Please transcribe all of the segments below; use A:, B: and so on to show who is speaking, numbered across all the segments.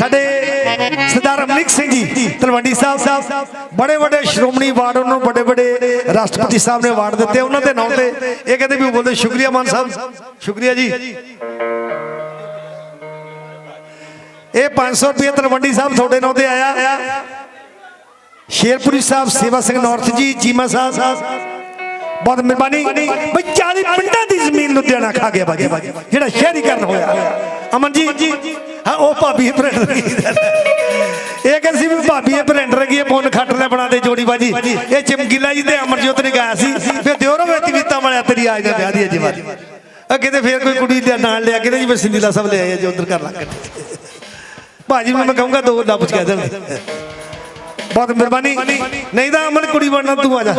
A: ਸਾਡੇ ਸਰਦਾਰ ਅਮਨਿਕ ਸਿੰਘ ਜੀ, ਤਲਵੰਡੀ ਸਾਹਿਬ ਬੜੇ ਵੱਡੇ ਸ਼੍ਰੋਮਣੀ ਅਵਾਰਡ ਉਹਨਾਂ ਨੂੰ ਵੱਡੇ ਵੱਡੇ ਰਾਸ਼ਟਰਪਤੀ ਸਾਹਿਬ ਨੇ ਅਵਾਰਡ ਦਿੱਤੇ ਉਹਨਾਂ ਦੇ ਨਾਂ ਤੇ। ਇਹ ਕਹਿੰਦੇ ਵੀ ਬੋਲਦੇ ਸ਼ੁਕਰੀਆ ਮਾਨ ਸਾਹਿਬ। ਸ਼ੁਕਰੀਆ ਜੀ। ਇਹ 500 ਰੁਪਏ ਤਲਵੰਡੀ ਸਾਹਿਬ ਤੁਹਾਡੇ ਨਾਂ ਤੇ ਆਇਆ। ਸ਼ੇਰਪੁਰੀ ਸਾਹਿਬ, ਸੇਵਾ ਸਿੰਘ ਨਾਰਥ ਜੀ, ਚੀਮਾ ਸਾਹਿਬ। ਬਹੁਤ ਮਿਹਰਬਾਨੀ। ਬਈ 40 ਪਿੰਡਾਂ ਦੀ ਜ਼ਮੀਨ ਲੁਧਿਆਣਾ ਖਾ ਗਿਆ ਬਾਜੀ। ਜਿਹੜਾ ਸ਼ਹਿਰੀਕਰਨ ਹੋਇਆ। ਅਮਨ ਜੀ। ਹਾਂ, ਉਹ ਭਾਬੀ ਪ੍ਰਿੰਟਰ ਇਹ ਕਹਿੰਦੀ ਸੀ ਵੀ ਭਾਬੀ ਇਹ ਪ੍ਰਿੰਟਰ ਕੀ ਪੁੰਨ ਖੱਟ ਲੈ ਬਣਾ ਦੇ ਜੋੜੀ ਬਾਜੀ। ਇਹ ਚਮਕੀਲਾ ਜੀ ਤੇ ਅਮਰਜੋਤ ਨੇ ਗਾਇਆ ਸੀ। ਫਿਰ ਦਿਓਰੋ ਵੇਤੀ ਵੀਤਾ ਵਾਲਿਆ ਤੇਰੀ ਆਜ ਦਾ ਵਿਆਹ ਦੀ ਅਜੇ ਵਾਰੀ। ਅੱਗੇ ਤੇ ਫੇਰ ਕੋਈ ਕੁੜੀ ਦੇ ਨਾਲ ਲਿਆ ਕੇ ਜੀ ਮੈਂ ਸਿੰਧੀਲਾ ਸਭ ਲੈ ਆਇਆ ਜੀ ਉਧਰ ਕਰ ਲਾ ਭਾਜੀ ਨੂੰ ਮੈਂ ਕਹੂੰਗਾ ਦੋ ਲੱਭ ਕਹਿ ਦੇ ਬਹੁਤ ਮਿਹਰਬਾਨੀ। ਨਹੀਂ ਤਾਂ ਅਮਨ ਕੁੜੀ ਬਣਨਾ ਤੂੰ ਆ ਜਾ।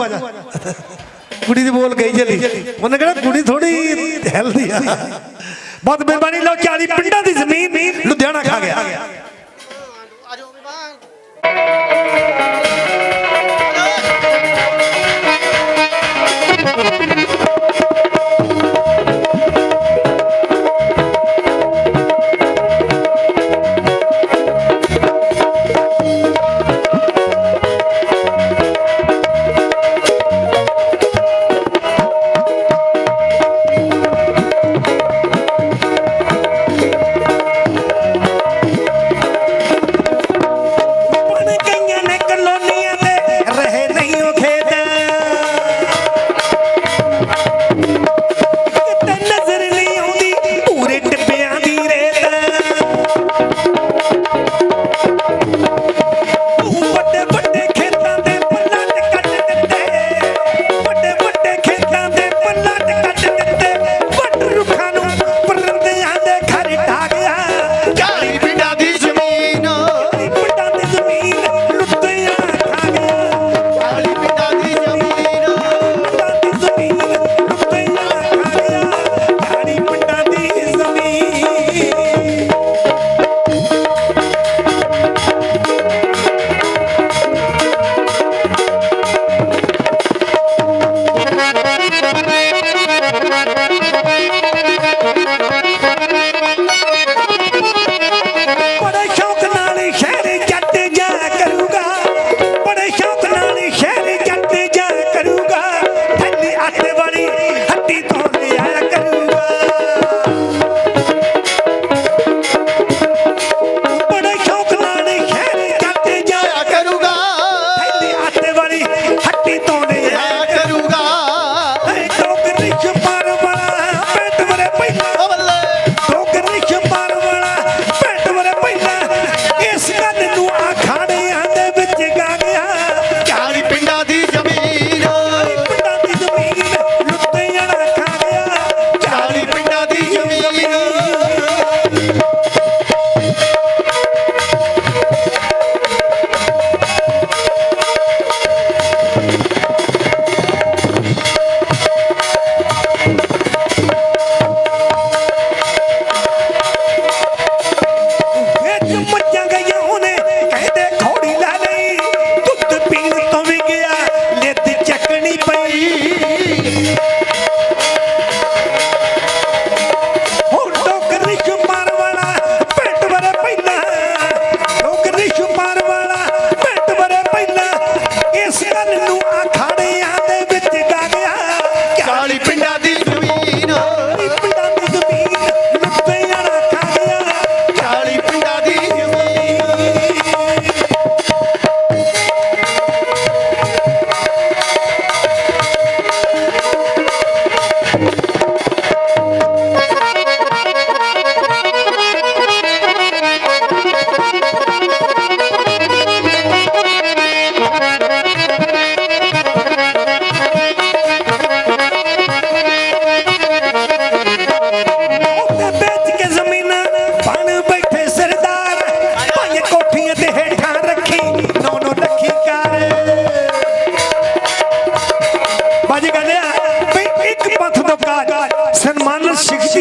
A: ਕੁੜੀ ਦੀ ਬੋਲ ਗਈ ਚਲੀ। ਉਹਨੇ ਕਿਹਾ ਕੁੜੀ ਥੋੜੀ ਹੈਲਦੀ ਆ। ਬਹੁਤ ਮਿਹਰਬਾਨੀ। ਲਓ 40 ਪਿੰਡਾਂ ਦੀ ਜ਼ਮੀਨ ਲੁਧਿਆਣਾ ਖਾ ਗਿਆ। ਬਣ golly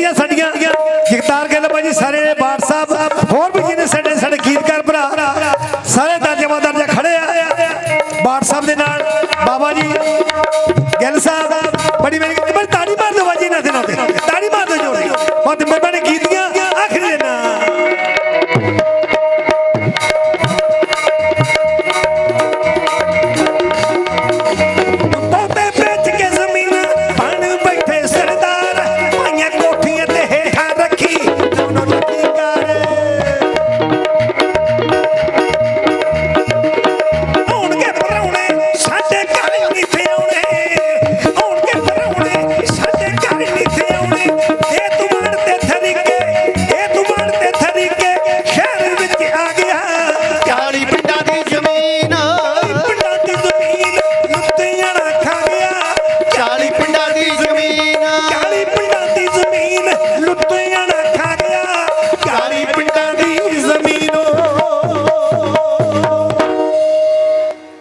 A: ਦੀਆਂ ਸਾਡੀਆਂ। ਗਿਰਤਾਰ ਗੱਲ ਭਾਜੀ, ਸਾਰੇ ਬਾਪ ਸਾਹਿਬ, ਹੋਰ ਵੀ ਜਿਹਨੇ ਸਾਡੇ ਸਾਡੇ ਗੀਤਕਾਰ ਭਰਾ, ਸਾਰੇ ਦਰਜਾ ਦਰਜਾ ਖੜੇ ਆ। ਬਾਪ ਸਾਹਿਬ ਦੇ ਨਾਲ ਬਾਬਾ ਜੀ